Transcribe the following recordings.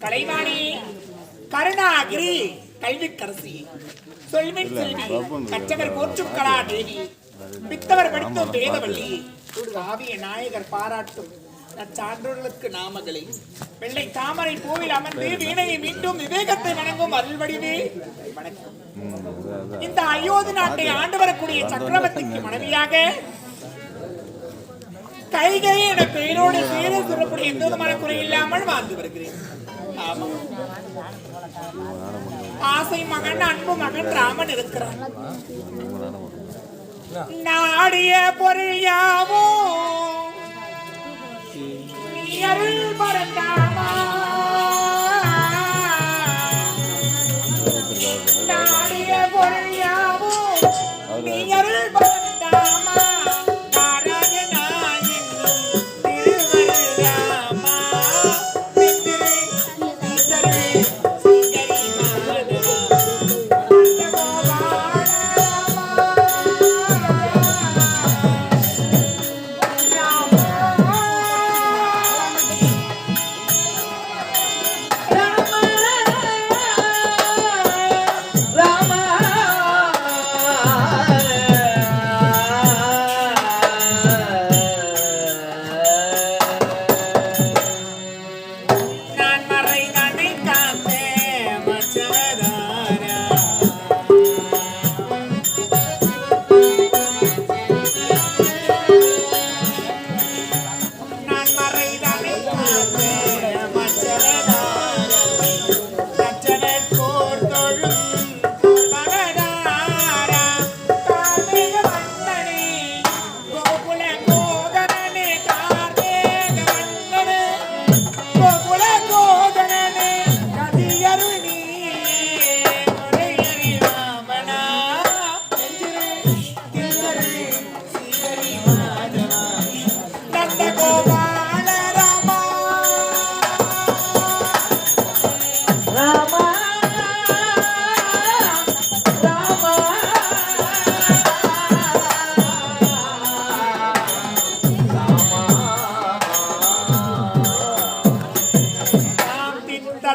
கலைவாணி கருணாகிரி கல்விக்கரசி. சொல்மின் செல்வி கச்சவர் போற்றும் கலா தேவி பித்தவர் படித்தும் வேதவள்ளி காவிய நாயகர் பாராட்டும் நச்சான்றோர்களுக்கு நாமகளை வெள்ளை தாமரை பூவில் அமர்ந்து வீணையை மீண்டும் விவேகத்தை வணங்கும் அருள்வடிவே. வணக்கம் இந்த அயோத்தி நாட்டை ஆண்டு வரக்கூடிய சக்கரவர்த்திக்கு மனைவியாக கைகை என பெயரோடு பேரை சொல்லக்கூடிய எந்த விதமான குறை இல்லாமல் வாழ்ந்து வருகிறேன். ஆமா ஆசை மகன் அன்பு மகன் ராமன் இருக்கிறான். நாடிய பொருள் யாவோ? நீ அருள் பரந்தாமா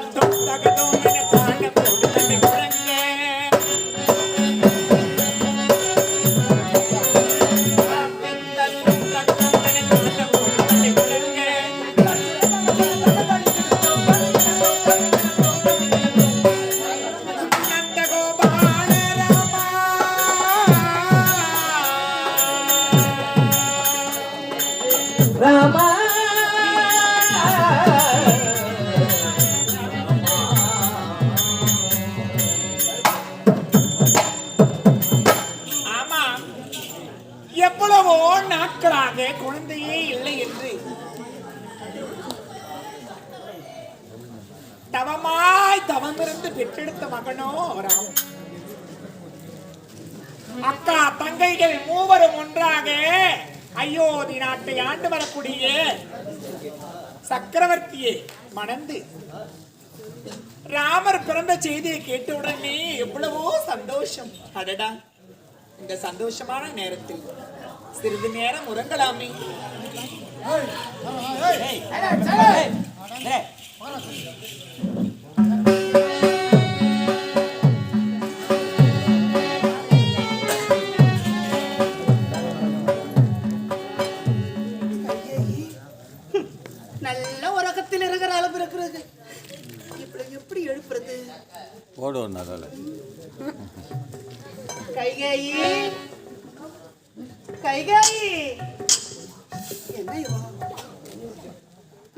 don't அக்கா தங்கைகள் மூவரும் ஒன்றாக அயோத்தி நாட்டை ஆண்டு வரக்கூடிய சக்கரவர்த்தியை மணந்து ராமர் பிறந்த செய்தியை கேட்ட உடனே எவ்வளவோ சந்தோஷம் அடடா இந்த சந்தோஷமான நேரத்தில் சிறிது நேரம் உறங்கலாமே நல்ல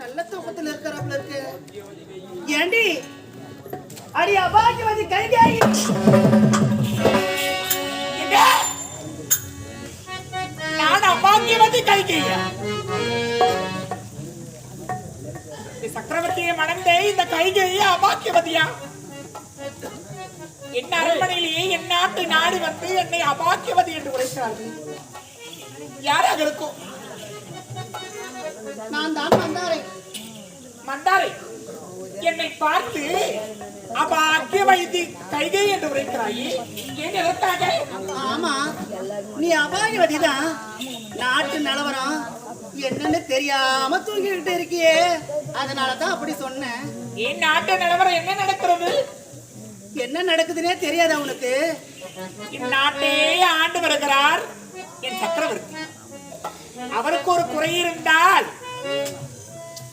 நல்ல தூக்கத்துல இருக்கிறாப்புல இருக்கு. ஏண்டி? அடி அபாக்கியவதி கைகாயி. எங்க? நான் அபாக்கியவதி கைகையா? சக்கரவர்த்தியை மணந்தே இந்த கைகையை அபாக்கியவதியா? என் அரண்மனையிலேயே என் நாட்டு நாடு வந்து என்னை அபாக்கியவதி என்று உரைக்கிறார்கள். யாராக இருக்கும்? நான் தான் வந்தாரே மந்தாரை என்னை பார்த்து அபாக்கியவதி கைகை என்று உரைக்கிறாயே ஏன் எதற்காக ஆமா நீ அபாயவதி தான் நாட்டு நிலவரம் என்னன்னு தெரியாம தூங்கிக்கிட்டு இருக்கியே. அதனாலதான் அப்படி சொன்னேன். என் நாட்டு நிலவரம் என்ன நடக்கிறது? என்ன நடக்குதுன்னே தெரியாதா உனக்கு? இந்நாட்டே ஆண்டு வருகிறார் என் சக்கரவர்த்தி. அவருக்கு ஒரு குறை இருந்தால்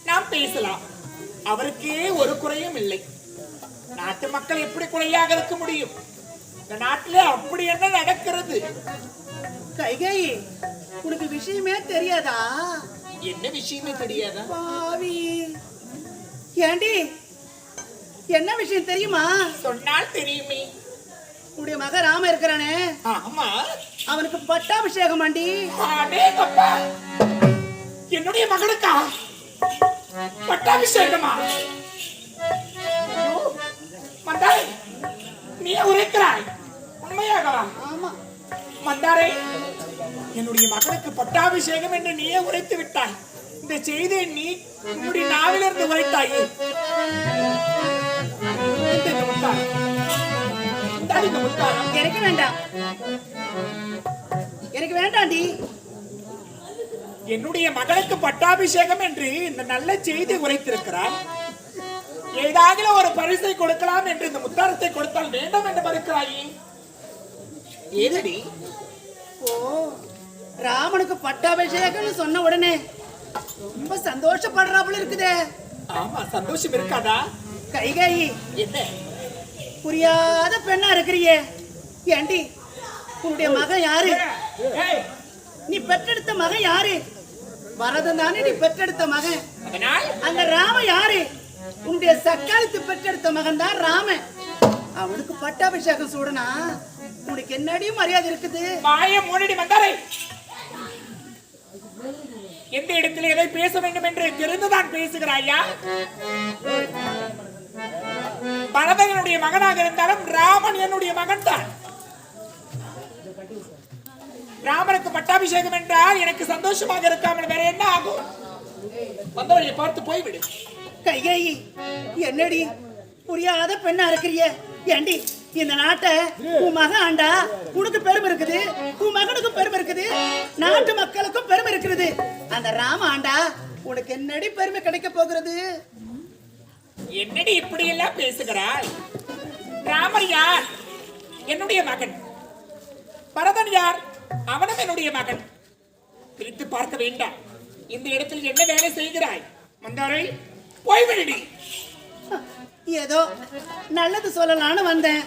நாம் பேசலாம். அவருக்கு ஒரு குறையும் இல்லை. நாட்டு மக்கள் எப்படி குறையாக இருக்க முடியும்? இந்த நாட்டிலே அப்படி என்ன நடக்கிறது? கைகை உனக்கு விஷயமே தெரியாதா? என்ன விஷயமே தெரியாதா? பாவி. ஏண்டி என்ன விஷயம் தெரியுமா? சொன்னால் தெரியுமே. உடைய மக ராம இருக்கிறானே. ஆமா. அவனுக்கு பட்டாபிஷேகம் ஆண்டி. என்னுடைய மகனுக்கா பட்டாபிஷேகமா? மந்தாரை நீ உரைக்கிறாய்? உண்மையாகவா? ஆமா. மந்தாரை என்னுடைய மகனுக்கு பட்டாபிஷேகம் என்று நீயே உரைத்து விட்டாய். இந்த செய்தியை நீ உன்னுடைய நாவிலிருந்து உரைத்தாயே. எனக்கு வேண்டாம். எனக்கு வேண்டாண்டி என்னுடைய மகனுக்கு பட்டாபிஷேகம் என்று இந்த நல்ல செய்தி உரைத்திருக்கிறார். ஏதாவது ஒரு பரிசை கொடுக்கலாம் என்று இந்த முத்தாரத்தை கொடுத்தால் வேண்டாம் என்று மறுக்கிறாயே. ஏதடி? ஓ ராமனுக்கு பட்டாபிஷேகம்னு சொன்ன உடனே ரொம்ப சந்தோஷப்படுறாப்புல இருக்குதே. ஆமா சந்தோஷம் இருக்காதா? கைகை என்ன? புரியாத பெண்ணா இருக்கிறியே. ஏண்டி? உன்னுடைய மகன் யாரு? ஏய், நீ பெற்றெடுத்த மகன் யாரு? பரதன் தானே நீ பெற்றெடுத்த மகன். அந்த ராம யாரு? உன்னுடைய சக்காலத்து பெற்றெடுத்த மகன் தான் ராமன். அவனுக்கு பட்டாபிஷேகம் சூடனா உனக்கு என்னடி மரியாதை இருக்குது. வாய மூடடி மந்தாரை. எந்த இடத்தில் எதை பேச வேண்டும் என்று தெரிந்துதான் பேசுகிறாயா? பரதனுடைய மகனாக இருந்தாலும் ராமன் என்னுடைய மகன் தான் ராமனுக்கு பட்டாபிஷேகம் என்றால் எனக்கு சந்தோஷமாக இருக்காமல் வேற என்ன ஆகும்? வந்தவரை பார்த்து போய்விடு. கைகை என்னடி? புரியாத பெண்ணா இருக்கிறிய. ஏண்டி இந்த நாட்டை உன் மகன் ஆண்டா உனக்கு பெருமை இருக்குது. உன் மகனுக்கு பெருமை இருக்குது. நாட்டு மக்களுக்கும் பெருமை இருக்குது. அந்த ராம ஆண்டா உனக்கு என்னடி பெருமை கிடைக்க போகிறது? என்னடி இப்படி எல்லாம் பேசுகிறாய்? ராமர் யார்? என்னுடைய மகன். பரதன் யார்? அவனும் என்னுடைய மகன். பிரித்து பார்க்க வேண்டாம். இந்த இடத்தில் என்ன வேலை செய்கிறாய்? மந்தாரை போய்விடுடி ஏதோ நல்லது சொல்லலாம்னு வந்தேன்.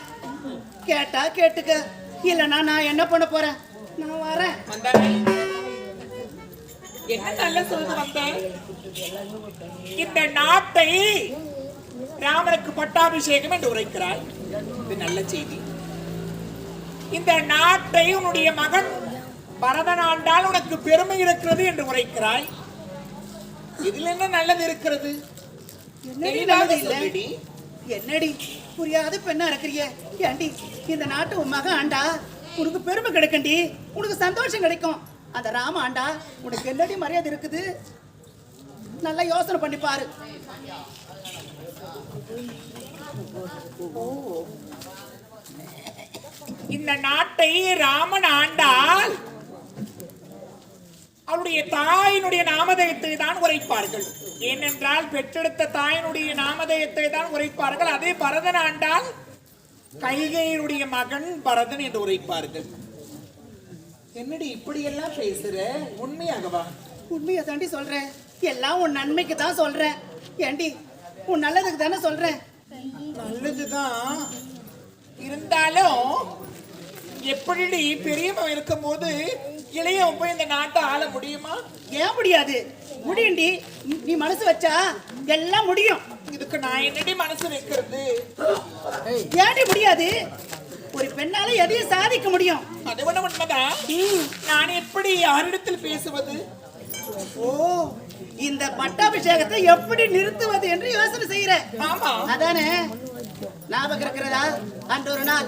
கேட்டா கேட்டுக்க. இல்லைன்னா நான் என்ன பண்ண போறேன்? நான் வரேன். மந்தாரை என்ன நல்ல சொல்லுது வந்தேன் இந்த நாட்டை ராமனுக்கு பட்டாபிஷேகம் என்று உரைக்கிறாய். இது நல்ல செய்தி. இந்த நாட்டை உன்னுடைய மகன் பரதன் ஆண்டால் உனக்கு பெருமை இருக்கிறது என்று உரைக்கிறாய். இதில் என்ன நல்லது இருக்கிறது? என்னடி. என்னடி? புரியாத பெண்ணா இருக்கிறிய? ஏண்டி இந்த நாட்டு உன் மகன் ஆண்டா? உனக்கு பெருமை கிடைக்கண்டி உனக்கு சந்தோஷம் கிடைக்கும். அந்த ராம ஆண்டா உனக்கு என்னடி மரியாதை இருக்குது? நல்லா யோசனை பண்ணி பாரு. இந்த நாட்டை ராமன் ஆண்டால் அவருடைய தாயினுடைய நாமதயத்தை தான் உரைப்பார்கள். ஏனென்றால் பெற்றெடுத்த தாயினுடைய நாமதயத்தை தான் உரைப்பார்கள். அதே பரதன் ஆண்டால் கைகையினுடைய மகன் பரதன் என்று உரைப்பார்கள். என்னடி இப்படி எல்லாம் பேசுற? உண்மையாகவா? உண்மையை தாண்டி சொல்றேன். எல்லாம் உன் நன்மைக்கு தான் சொல்றேன். ஏண்டி உன் நல்லதுக்கு தானே சொல்றேன். நல்லதுதான். இருந்தாலும் எப்படி பெரியவன் இருக்கும்போது இளையவன் போய் இந்த நாட்டை ஆள முடியுமா? ஏன் முடியாது? முடியும்டி. நீ- மனசு வச்சா எல்லாம் முடியும். இதுக்கு நான் என்னடி மனசு வைக்கிறது? ஏண்டி முடியாது? ஒரு பெண்ணால எதையும் சாதிக்க முடியும். அது ஒண்ணு உண்மைதான். நான் எப்படி யாரிடத்தில் பேசுவது? ஓ இந்த பட்டாபிஷேகத்தை எப்படி நிறுத்துவது என்று யோசனை செய்யற. அதானே? ஞாபகம் இருக்கிறதா? அன்று ஒரு நாள்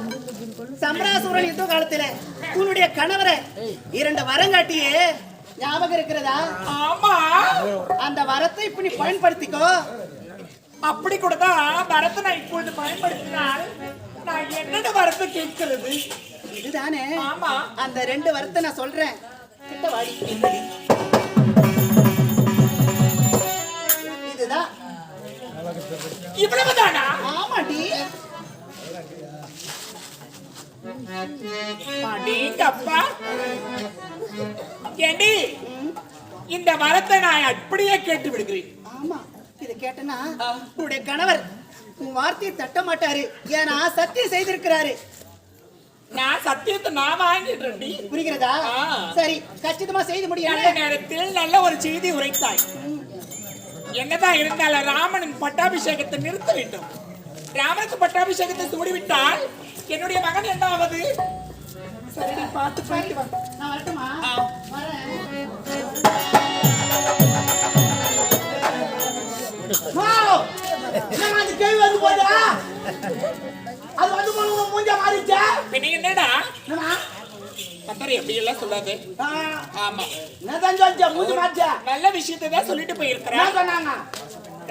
சம்ராசூரன் யுத்த காலத்துல உன்னுடைய கணவரை இரண்டு வரம் காட்டியே ஞாபகம் இருக்கிறதா? ஆமா. அந்த வரத்தை இப்ப நீ பயன்படுத்திக்கோ. அப்படி கூட தான் வரத்தை நான் இப்பொழுது பயன்படுத்தினால் நான் என்னென்ன வரத்தை கேட்கிறது? இதுதானே? ஆமா. அந்த ரெண்டு வரத்தை நான் சொல்றேன். கிட்ட வாடி. இதுதான். இவ்வளவுதானா? அடேங்கப்பா இந்த மரத்தை நான் அப்படியே கேட்டு விடுகிறேன். ஆமா இதை கேட்டனா உன்னுடைய கணவர் உன் வார்த்தையை தட்ட மாட்டாரு. ஏன்னா சத்தியம் செய்திருக்கிறாரு. நான் சத்தியத்தை நான் வாங்கிட்டு புரிகிறதா? சரி கச்சிதமா செய்து முடியாத நேரத்தில் நல்ல ஒரு செய்தி உரைத்தாய். என்னதான் இருந்தாலும் ராமனின் பட்டாபிஷேகத்தை நிறுத்த வேண்டும். ராமனுக்கு பட்டாபிஷேகத்தை சூடிவிட்டால் என்னுடைய மகன் என்ன ஆவது? சரி பார்த்து போயிட்டு வா. நான் வரட்டுமா. வரேன். என்னங்க அந்த கேள்வி வந்து போதா அது வந்து போன மூஞ்ச மாறிச்சா? பின்ன என்னடா? பத்தரை எப்படி எல்லாம் சொல்லாது. ஆமா. என்னதான் சொல்லிச்சா மூஞ்சி மாறிச்சா? நல்ல விஷயத்தை தான் சொல்லிட்டு போயிருக்கிறேன் சொன்னாங்க.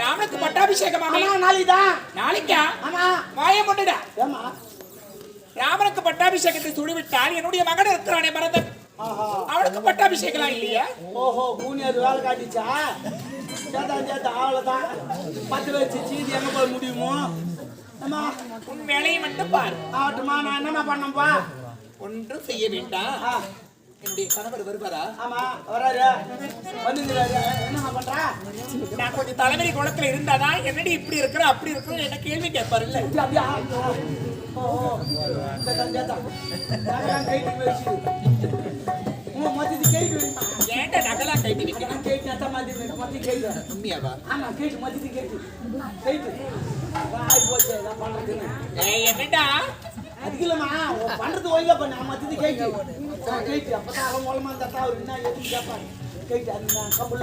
ராமனுக்கு பட்டாபிஷேகமாமே ஆமா. நாளைக்கு தான் நாளைக்கா? ஆமா. வாய முட்டுடா. ஏமா ராமனுக்கு பட்டாபிஷேகத்தை சுடிவிட்டால் என்னுடைய மகன் இருக்கிறானே பரதன் ஆஹா. அவனுக்கு பட்டாபிஷேகம் இல்லையா? ஓஹோ கூனி அது வேலை காட்டிச்சா? சேத்தா சேத்தா அவ்வளோதான் பத்து வச்சு சீதி எங்க போய் முடியுமோ? அம்மா உன் வேலையை மட்டும் பாரு. ஆகட்டுமா நான் என்னம்மா பண்ணப்பா ஒன்றும் செய்ய வேண்டாம். என்னுடைய கணவர் வருவாரா? ஆமா வராரு வந்துங்கிறாரு பண்றா? நான் கொஞ்சம் தலைவரி குளத்துல இருந்தாதான் என்னடி இப்படி இருக்கிற அப்படி இருக்கிற என்ன கேள்வி கேட்பாரு இல்ல இது அப்படியா ஓஹோ மத்தியது கேட்டு கேட்டு அப்பதான் அவன் மூலமா தத்தா என்ன எதுவும் கேட்பாரு அது நான் கம்பல்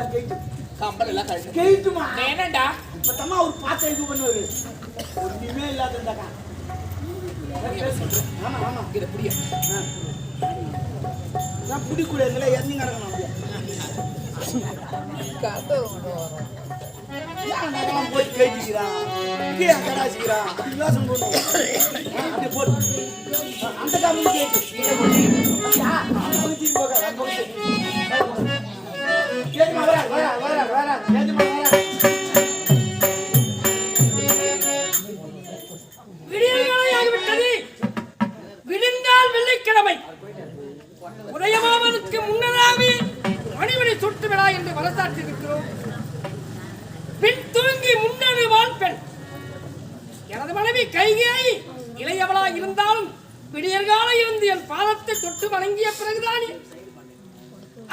எல்லாம் கழுத்து என்னடா மொத்தமா அவர் பார்த்த இது பண்ணுவாரு ஒண்ணுமே இல்லாத இருந்தாக்கா ஆமா ஆமா இது புரியும் நான் பிடிக்கூடாதுல கிடக்கணும் போய் கேட்டுக்கிறான் கீழே கடாசிக்கிறான் யோசனை பண்ணுவோம் அப்படி போட்டு அந்த கேட்டு விழா பின் தூங்கி முன்னணி பெண். எனது மனைவி கைகேயி இளையவளா இருந்தாலும் விடியற்கால இருந்து என் பாதத்தை தொட்டு வணங்கிய பிறகுதானே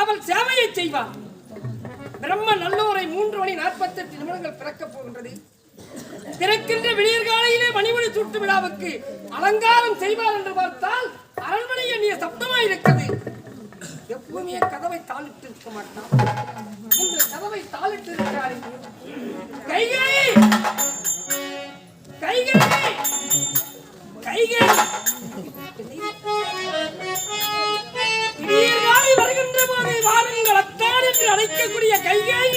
அவள் சேவையை செய்வாள். பிரம்ம நல்லோரை மூன்று மணி நாற்பத்தெட்டு நிமிடங்கள் பிறக்கப் போகின்றது. பிறக்கின்ற விடியற்காலையிலே மணிமணி சூட்டு விழாவுக்கு அலங்காரம் செய்வார் என்று பார்த்தால் அரண்மனை எண்ணிய சப்தமாய் இருக்கிறது எப்பவுமே கதவை தாளிட்டு இருக்க மாட்டான். இந்த கதவை தாளிட்டு இருக்கிறார் கைகளை கைகளை கைகை விடியற்காலை வருகின்ற போது வாருங்கள் அத்தான் என்று அழைக்கக்கூடிய கைகை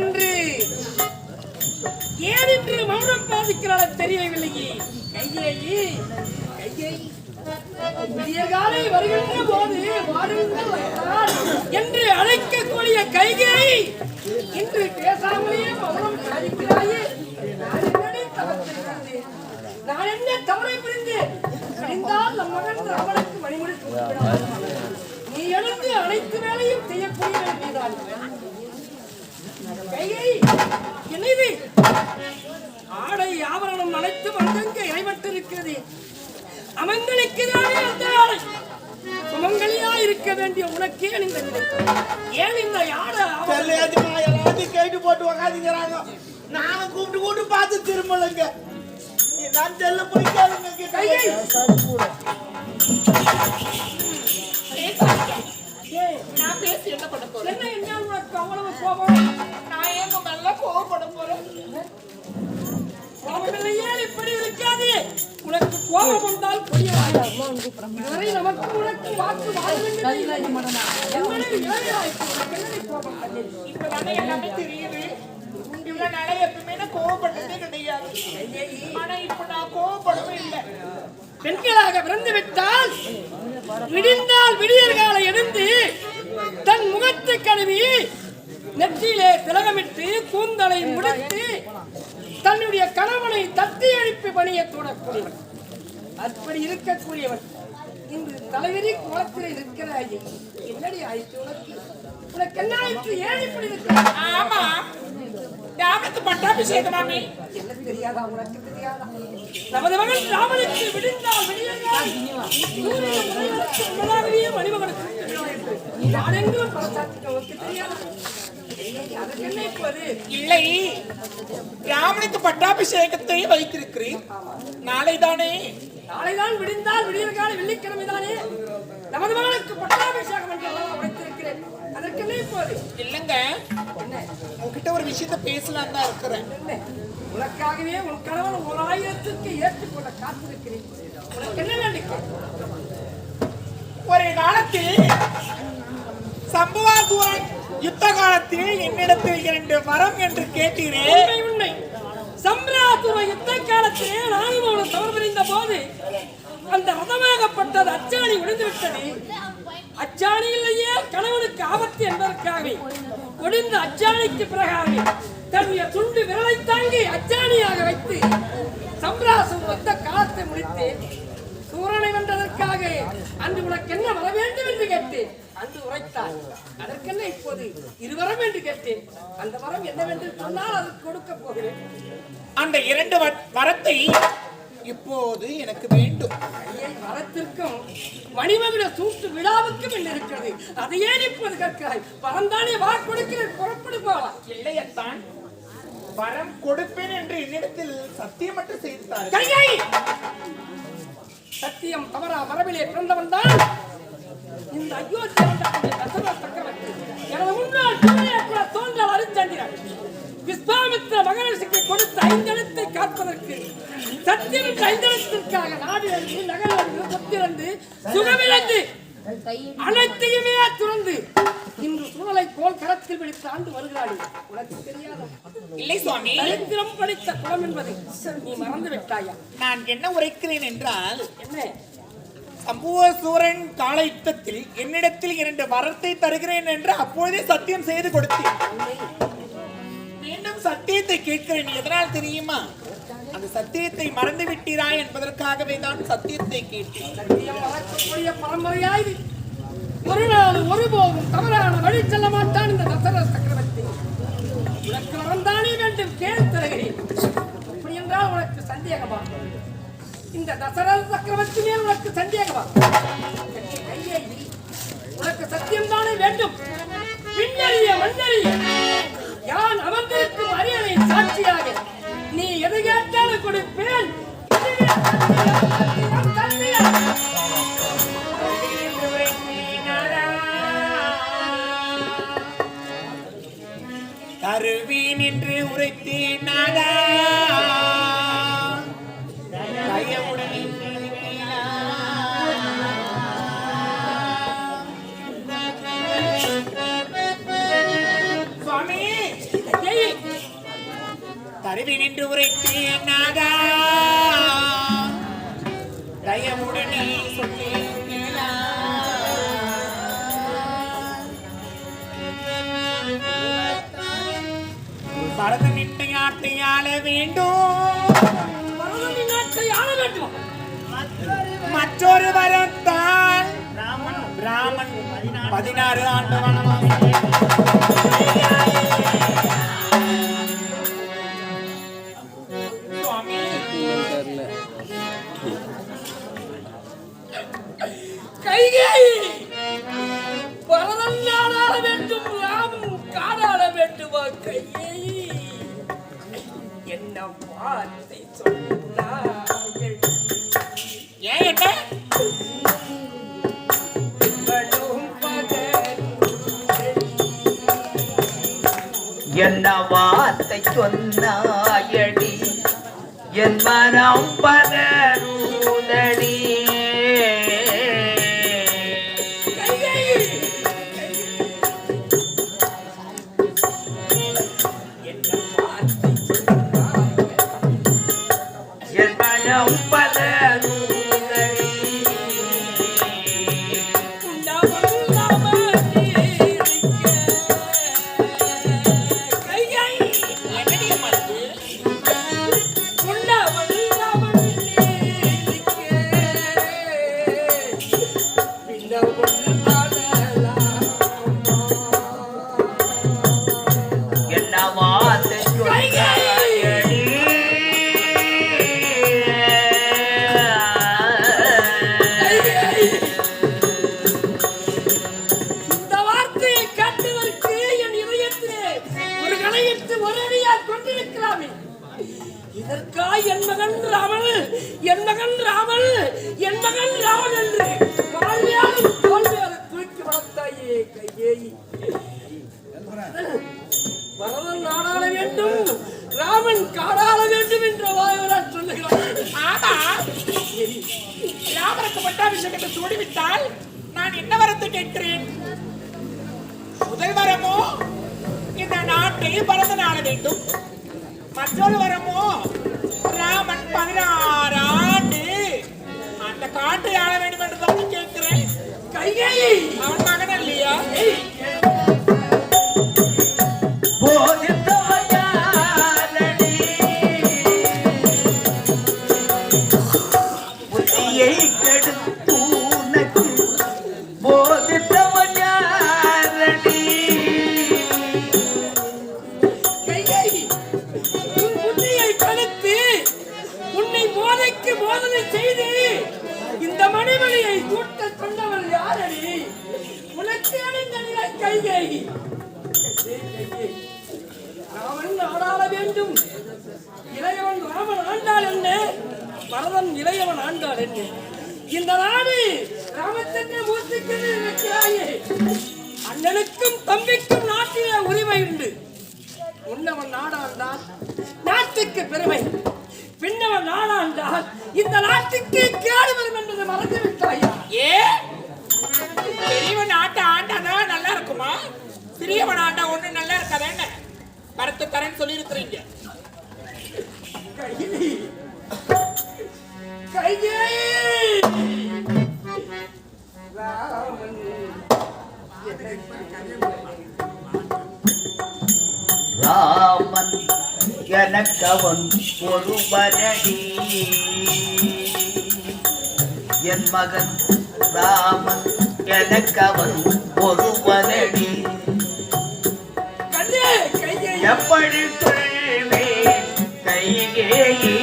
என்று ஏன் என்று மௌனம் பாதிக்கிறாள் தெரியவில்லையே. கையேயி கையை விடியற்காலை வருகின்ற போது வாருங்கள் என்று அழைக்கக்கூடிய கைகை இன்று பேசாமலேயே மௌனம் சாதிக்கிறாயே நான் என்ன தவறை புரிந்து அறிந்தால் நம் மகன் ராவனுக்கு வழிமுறை நீ எழுந்து அனைத்து வேலையும் செய்யக்கூடிய நீதான். கையை என்னது? ஆடை ஆபரணம் அனைத்தும் அங்கங்கே இறைவட்டிருக்கிறது அமங்களுக்கு தானே ஆடை சுமங்கலியா இருக்க வேண்டிய உனக்கே இந்த நிலை ஏன் இந்த எல்லாத்தையும் கைட்டு போட்டு உக்காந்துக்கிறாங்க. நானும் கூப்பிட்டு கூப்பிட்டு பார்த்து திரும்பலங்க. நான் செல்ல போய் கேளுங்க கிட்ட. கையை ஏய், நான் பேசி என்ன பண்ண போறேன்? என்ன என்ன உனக்கு அவ்வளவு கோபம்? நான் ஏன் மேல கோவப்பட போறேன்? கோபமில்லையே இப்படி இருக்காது. உனக்கு கோபம் வந்தால் புரியாது நமக்கு உனக்கு வாக்கு எல்லாமே தெரியுது. இவ்வளவு நாளா எப்பவுமே கோவப்பட்டதே கிடையாது. ஆனா இப்ப நான் கோவப்படவே இல்லை. பெண்களாக பிறந்து விட்டால் விடிந்தால் விடியற்காலை எழுந்து தன் முகத்தை கழுவி நெற்றியிலே திலகமிட்டு கூந்தலை முடித்து தன்னுடைய கணவனை தட்டி எழுப்பி பணிய தோடக்கூடியவன் அப்படி இருக்கக்கூடியவன். இன்று தலைவிரி குளத்தில் இருக்கிறாயே என்னடி ஆயிற்று உனக்கு? உனக்கு என்ன ஆயிற்று? ஏன் இப்படி இருக்கிறாய் ஆமா. ராமனுக்கு பட்டாபிஷேகமாமே என்ன தெரியாதா? உனக்கு தெரியாதா? நமது மகன் ராமனுக்கு உதயத்துக்கு முன்னதாகவே மணிமகனுக்கு நாடெங்கும் பறைசாற்றின உனக்கு தெரியாதா? இல்லை. ராமனுக்கு பட்டாபிஷேகத்தை வைத்திருக்கிறேன் நாளைதானே. நாளைதான் விடிந்தால் விடியல் கால வெள்ளிக்கிழமை தானே. நமது மகனுக்கு பட்டாபிஷேகம் என்று வைத்திருக்கிறேன். அதற்கு என்ன இப்போது இல்லைங்க. உங்ககிட்ட ஒரு விஷயத்த பேசலாம் தான் இருக்கிறேன். உனக்காகவே உன் கணவன் ஒரு ஆயிரத்துக்கு ஏற்றுக்கொள்ள காத்திருக்கிறேன். உனக்கு என்ன வேண்டும் ஒரு காலத்தில் சம்புவாசூரன் யுத்த காலத்தில் என்னிடத்தில் இரண்டு வரம் என்று கேட்டீரே. உண்மை உண்மை. யுத்த காலத்திலே நானும் அவனை போது அந்த ரதமாகப்பட்டது அச்சாணி விழுந்துவிட்டது அச்சாணி இல்லையே கணவனுக்கு ஆபத்து என்பதற்காக ஒடிந்த அச்சாணிக்கு பிறகாக தன்னுடைய துண்டு விரலை தாங்கி அச்சாணியாக வைத்து சம்ராசுர யுத்த காலத்தை முடித்து சூரனை வென்றதற்காக அன்று உனக்கு என்ன வர வேண்டும் என்று கேட்டேன். அன்று உரைத்தார். அதற்கென்ன இப்போது இருவரம் என்று கேட்டேன். அந்த வரம் என்னவென்று சொன்னால் அதற்கு கொடுக்க போகிறேன். அந்த இரண்டு வரத்தை இப்போது எனக்கு வேண்டும். வரத்திற்கும் மணிமகுட சூட்டு விழாவுக்கும் என்ன இருக்கிறது? அதை ஏன் இப்போது கேட்கிறாய்? வரந்தானே வா கொடுக்கிறேன் புறப்படு போலாம் இல்லையத்தான் வரம் கொடுப்பேன் என்று என்னிடத்தில் சத்தியமற்ற செய்தார் கையை! சத்தியம் தவறா மரபிலே பிறந்தவன் தான் இந்த அயோத்தி ஆண்டவனுடைய தசரத சக்கரவர்த்தி. எனது முன்னாள் பிள்ளையை கூட தோன்றால் விஸ்வாமித்திர மகரிஷிக்கு கொடுத்த ஐந்தெழுத்தை காப்பதற்கு ஐந்தெழுத்திற்காக சுகமிழந்து அனைத்தையுமே துறந்து இன்று சூழலை கோல் கரத்தில் பிடித்து ஆண்டு வருகிறாள். உனக்கு தெரியாத? இல்லை சுவாமி. சரித்திரம் படித்த குலம் என்பதை நீ மறந்து விட்டாயா? நான் என்ன உரைக்கிறேன் என்றால் என்ன? சம்புவசூரன் காலைத்தத்தில் என்னிடத்தில் இரண்டு வரத்தை தருகிறேன் என்று அப்பொழுதே சத்தியம் செய்து கொடுத்தேன். மீண்டும் சத்தியத்தை கேட்கிறேன். எதனால் தெரியுமா? அந்த சத்தியத்தை மறந்து விட்டீரா என்பதற்காகவே தான் சத்தியத்தை கேட்டேன். சத்தியம் பரம்பரையா இது ஒரு நாள் ஒருபோதும் தவறான வழி செல்ல மாட்டான் இந்த தசரத சக்கரவர்த்தி. உனக்கு வரந்தானே வேண்டும்? கேள் தருகிறேன். அப்படி என்றால் உனக்கு சந்தேகமா? இந்த தசரத சக்கரவர்த்தி மேல் உனக்கு சந்தேகமா? உனக்கு சத்தியம் தானே வேண்டும். பின்னறிய மண்ணறிய யான் அமர்ந்திருக்கும் அரியணை சாட்சியாக நீ எது கேட்டாலும் கொடுப்பேன். கருவி நின்று தந்தையா உரைத்தேன் நாடா. தருவீன் என்று உரைத்தேன் நாடா தயவுடனே சொல்லியிருக்கிறீர்களா? பரத நிட்டை ஆட்டை ஆள வேண்டும். மற்றொரு வரத்தான் பதினாறு ஆண்டு வனவாசம் என்ன வார்த்தை சொன்னாயடி? என் மனம் பதறுதடி இந்த நாட்டுக்கு கேடு வரும் என்பதை மறந்து விட்டாயா ஏ? பெரியவன் ஆட்ட ஆண்டாதான் நல்லா இருக்குமா? சிறியவன் ஆண்டா ஒண்ணு நல்லா இருக்காதேன்னு பரத்து தரேன்னு சொல்லி இருக்கிறீங்க எனக்கவன் ஒருவனடி என் மகன் ராமன் எனக்கவன் ஒருவனடி கண்ணே எப்படி சொல்வேன் கைகேயி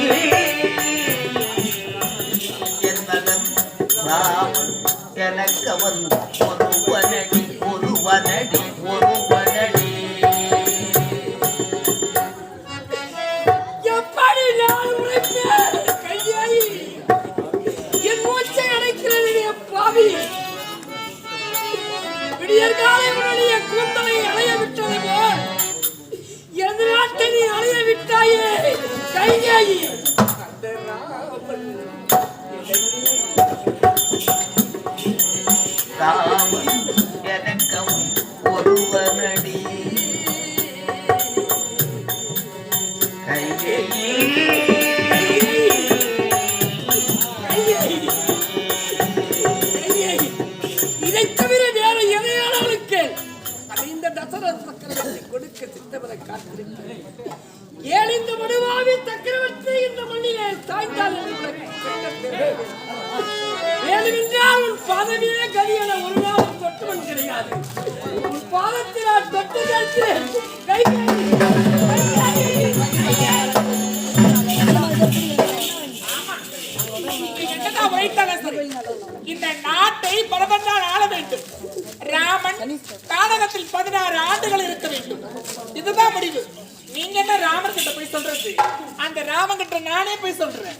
என் மகன் ராமன் எனக்கவன் ஒருவனடி ஒருவனடி ஒருவனடி இந்த தசரத கொடுக்க சித்தவரை காத்திருக்கிறேன். ஏன் இந்த மடுவாவி சக்கரவர்த்தி இந்த மண்ணிலே சாய்ந்தால் என்று உன் பதவியே கதி என ஒரு நாள் தொட்டவன் கிடையாது. உன் பாதத்தினால் தொட்டு கேட்டு கை இந்த நாட்டை பரபந்தால் ஆள வேண்டும். ராமன் கானகத்தில் பதினாறு ஆண்டுகள் இருக்க வேண்டும். இதுதான் முடிவு. நீங்க என்ன ராமன் கிட்ட போய் சொல்றது? அந்த ராமன் கிட்ட நானே போய் சொல்றேன்.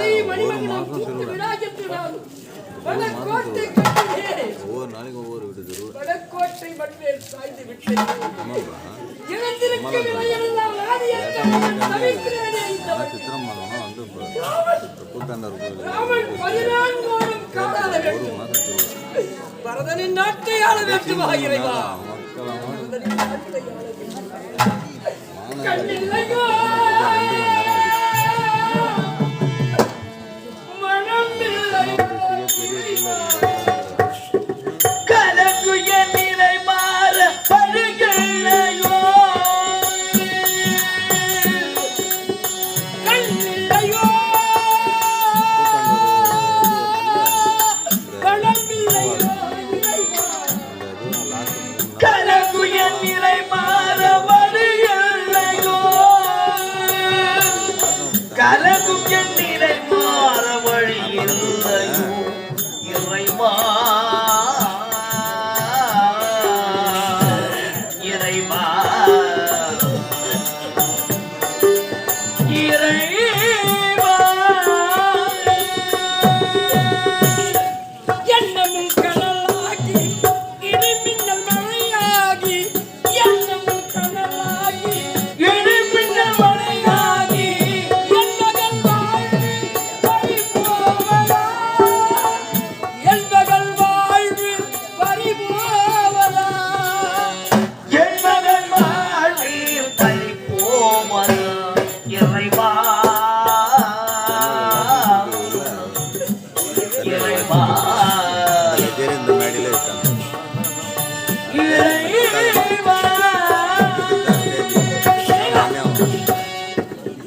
ஒரு மணிமணியம் திருவிழா விடா என்று நான் வனக்கோட்டை கட்டினேன் ஒவ்வொரு நாளைக்கு ஒவ்வொரு வீட்டு தெருவு வடக்கோட்டை மண்ணில் சாய்ந்து விட்டேன். சித்திரம் மாதம்னா வந்து இப்போ கூத்தாண்டர் கோயில் ஒரு மாதம் பரதனின் நாட்டை ஆள வேண்டுமா மாநகர கண்ணில்லையோ.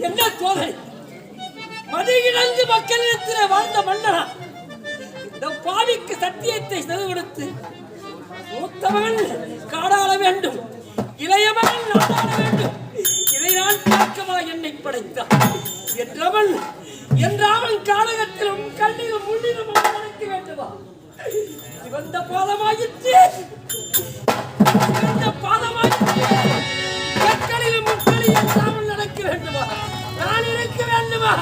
என்ன சோலை மதியிழந்து மக்களிடத்தில் வாழ்ந்த மன்னனா இந்த பாவிக்கு சத்தியத்தை செலவெடுத்து மூத்தவன் காடாள வேண்டும் இளையவன் நாடாள நான் பார்க்கவா என்னை படைத்தான் என்றவன் என்றாவன் காலகத்திலும் கண்ணில் முன்னிலும் நடக்க வேண்டுமா? சிவந்த பாதமாயிற்று. சிவந்த பாதமாயிற்று. எக்களிலும் முக்களில் என்றாமல் நடக்க வேண்டுமா? நான் இருக்க வேண்டுமா?